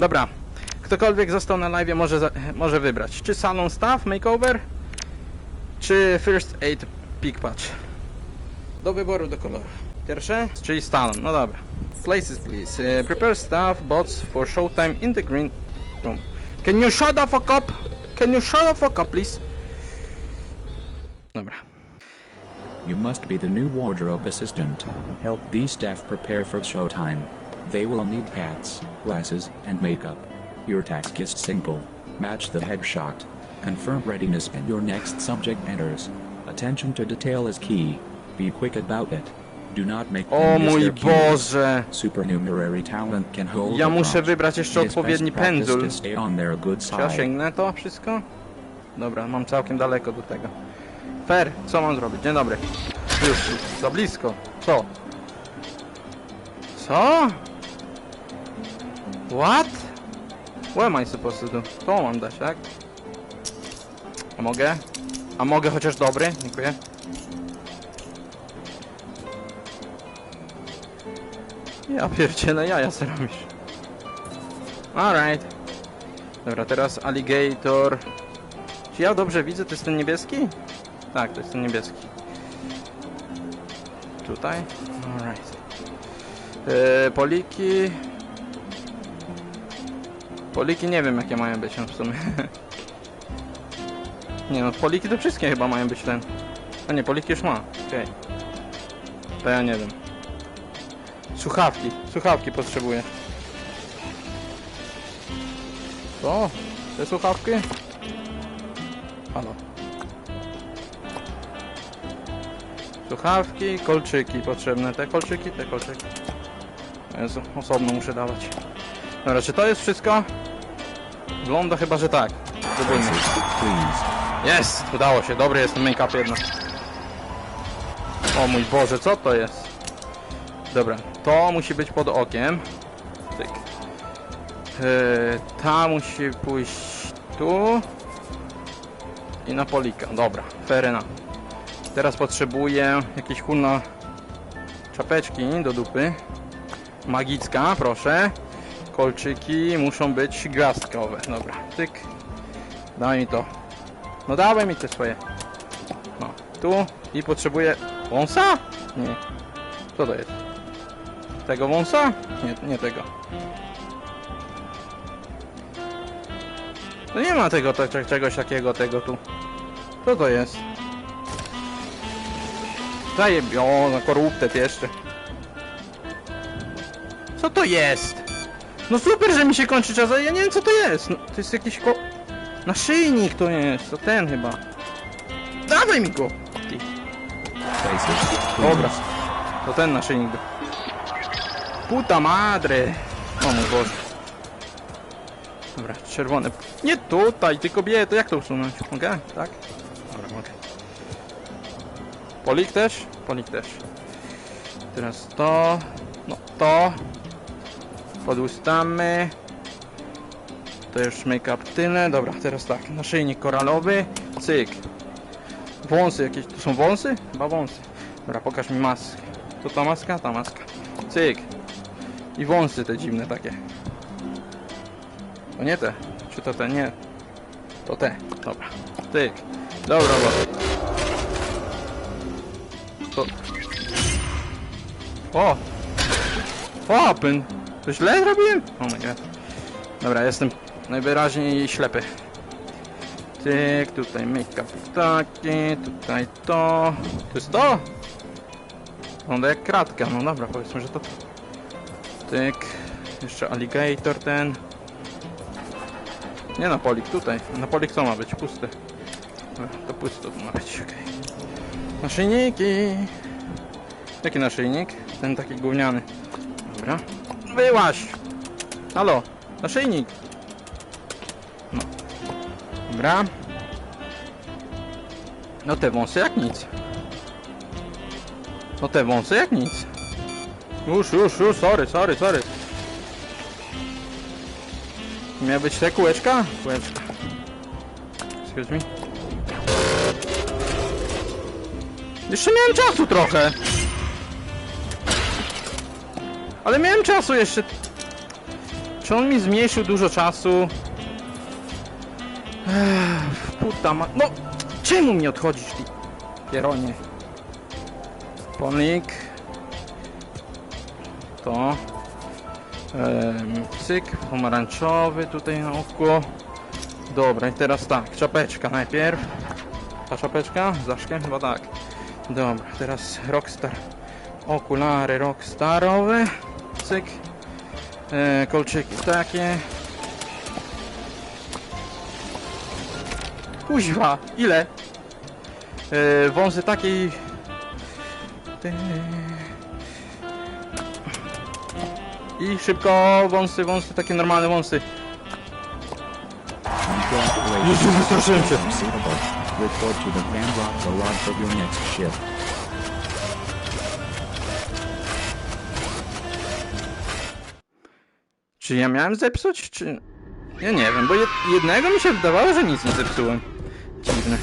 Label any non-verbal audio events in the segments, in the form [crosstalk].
Dobra. Ktokolwiek został na live może, może wybrać. Czy salon staff, makeover, czy first aid peak patch. Do wyboru, do koloru. Pierwsze, czyli salon. No dobra. Places please. Uh, prepare staff bots for showtime in the green room. Can you shut the fuck up? Can you shut the fuck up, please? Dobra. You must be the new wardrobe assistant. Help these staff prepare for showtime. They will need hats, glasses, and makeup. Your task is simple. Match the headshot. Confirm readiness and your next subject enters. Attention to detail is key. Be quick about it. Do not make O mój. Boże! Supernumerary talent can hold Ja muszę wybrać jeszcze odpowiedni good Czy ja sięgnę to wszystko? Dobra, mam całkiem daleko do tego. Fer, co mam zrobić? Dzień dobry. Już, za blisko. Co? Co? What? What am I supposed to do? To mam dać, tak? A mogę? A mogę chociaż dobry? Dziękuję. Ja pierdzielę, jaja se robisz. Alright. Dobra, teraz alligator. Czy ja dobrze widzę? To jest ten niebieski? Tak, to jest ten niebieski. Tutaj? Alright. Eee, poliki. Poliki nie wiem jakie mają być no w sumie. [laughs] nie no, poliki to wszystkie chyba mają być ten. A nie, poliki już ma. Okej. To ja nie wiem. Słuchawki. Słuchawki potrzebuję. Co? Te słuchawki? Halo. Słuchawki, kolczyki potrzebne. Te kolczyki, te kolczyki. Jezu, osobno muszę dawać. Dobra, czy to jest wszystko? Wygląda chyba, że tak. Spróbujmy. Jest! Udało się, dobry jest make-up jednak. O mój Boże, co to jest? Dobra, to musi być pod okiem. Tyk. Yy, ta musi pójść tu. I na polika. Dobra, enough. Teraz potrzebuję jakieś kurna czapeczki do dupy. Magicka, proszę. Kolczyki muszą być gwiazdkowe. Dobra, tyk. Daj mi to. No dawaj mi te swoje. No, tu i potrzebuję wąsa? Nie. Co to jest? Tego wąsa? Nie, nie tego. No nie ma tego, te, czegoś takiego, tego tu. Co to jest? Daję, o, na koruptet jeszcze. Co to jest? No super, że mi się kończy czas, ale ja nie wiem co to jest. No, to jest jakiś ko... Naszyjnik to jest, to ten chyba. Dawaj mi go! Ty. Dobra, to ten naszyjnik. Puta madre! O mój Boże. Dobra, czerwony. Nie tutaj, ty kobieto, jak to usunąć? Mogę? Tak? Dobra, mogę. Polik też? Polik też. Teraz to. No to. Podustamy. To już make-up tyle. Dobra, teraz tak. Naszyjnik koralowy. Cyk. Wąsy jakieś. To są wąsy? Chyba wąsy. Dobra, pokaż mi maskę. To ta maska? Ta maska. Cyk. I wąsy te dziwne takie. To nie te. Czy to te? Nie. To te. Dobra. Cyk. Dobra, bo. To... O! Open! To źle zrobiłem? Oh my god. Dobra, jestem najwyraźniej ślepy. Tyk, tutaj make-up taki, tutaj to. To jest to? Wygląda jak kratka, no dobra, powiedzmy, że to. Tyk, jeszcze alligator ten. Nie na polik, tutaj. Na polik co ma być? Pusty. Dobra, To pusto tu ma być, okej. Naszyjniki. Jaki naszyjnik? Ten taki gówniany. Dobra. Wyłaś! Halo, naszyjnik. No. Dobra. No te wąsy jak nic. No te wąsy jak nic. Już, już, już, sorry, sorry, sorry. Miała być te kółeczka? Kółeczka. Excuse me. Jeszcze miałem czasu trochę. Ale miałem czasu jeszcze. Czy on mi zmniejszył dużo czasu? Ech, puta ma... No! Czemu mi odchodzisz, ty pieronie? Pomnik. To. Em, cyk, pomarańczowy tutaj na oko. Dobra, i teraz tak, czapeczka najpierw. Ta czapeczka? Z daszkiem? Chyba tak. Dobra, teraz Rockstar. Okulary Rockstarowe. Cyk. E, kolczyki takie. Kuźwa, ile? E, wąsy takiej... I szybko, wąsy, wąsy, takie normalne wąsy. Jezu, wystraszyłem się. Czy ja miałem zepsuć, czy... Ja nie wiem, bo jed jednego mi się wydawało, że nic nie zepsułem. Dziwne.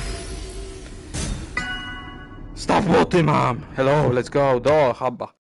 Staw boty mam! Hello, let's go, do hubba.